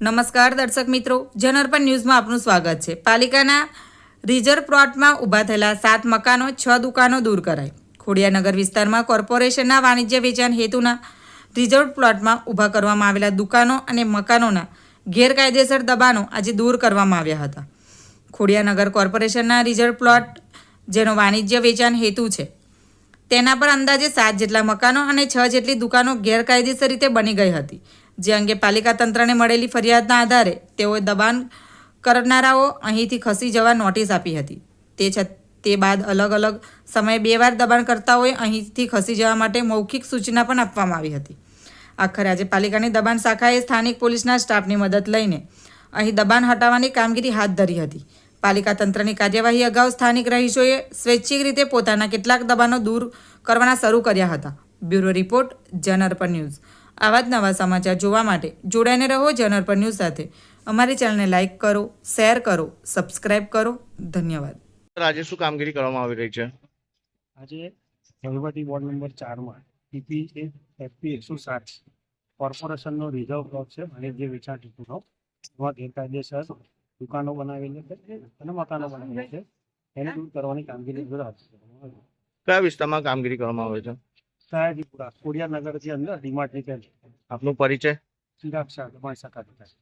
નમસ્કાર દર્શક મિત્રો જનઅર્પણ ન્યૂઝમાં આપનું સ્વાગત છે. પાલિકાના રિઝર્વ પ્લોટમાં ઊભા થયેલા સાત મકાનો, છ દુકાનો દૂર કરાઈ. ખોડિયાનગર વિસ્તારમાં કોર્પોરેશનના વાણિજ્ય વેચાણ હેતુના રિઝર્વ પ્લોટમાં ઊભા કરવામાં આવેલા દુકાનો અને મકાનોના ગેરકાયદેસર દબાણો આજે દૂર કરવામાં આવ્યા હતા. ખોડિયાનગર કોર્પોરેશનના રિઝર્વ પ્લોટ, જેનો વાણિજ્ય વેચાણ હેતુ છે, તેના પર અંદાજે સાત જેટલા મકાનો અને છ જેટલી દુકાનો ગેરકાયદેસર રીતે બની ગઈ હતી. જે અંગે પાલિકા તંત્રને મળેલી ફરિયાદના આધારે તેઓએ દબાણ કરનારાઓ અહીંથી ખસી જવા નોટિસ આપી હતી. તે તે બાદ અલગ અલગ સમયે બે વાર દબાણકર્તાઓએ અહીંથી ખસી જવા માટે મૌખિક સૂચના પણ આપવામાં આવી હતી. આખરે આજે પાલિકાની દબાણ શાખાએ સ્થાનિક પોલીસના સ્ટાફની મદદ લઈને અહીં દબાણ હટાવવાની કામગીરી હાથ ધરી હતી. પાલિકા તંત્રની કાર્યવાહી અગાઉ સ્થાનિક રહીશોએ સ્વૈચ્છિક રીતે પોતાના કેટલાક દબાણો દૂર કરવાના શરૂ કર્યા હતા. Bureau report Janarpan news. આવા જ નવા સમાચાર જોવા માટે જોડાઈને રહો જનરપર ન્યૂઝ સાથે. અમારી ચેનલને લાઇક કરો શેર કરો સબસ્ક્રાઇબ કરો. ધન્યવાદ. આજે શું કામગીરી કરવામાં આવી રહી છે? આજે વહીવટી વોર્ડ નંબર ચારમાં ટીપી એફપી એકસો સાત. કોર્પોરેશનનો રિઝર્વ પ્લોટ છે અને જે વેચાણ ટીપુનો એમાં ગેરકાયદેસર દુકાનો બનાવેલી છે અને મકાનો બનાવેલા છે. એને દૂર કરવાની કામગીરી ધરવામાં કયા વિસ્તારમાં કામગીરી કરવામાં આવે છે? સયાજીપુરા કોડિયાનગરથી અંદર ડીમાર્ટની પહેલી આપનો પરિચય? ચિરાગ શાહ શાખા અધિકારી.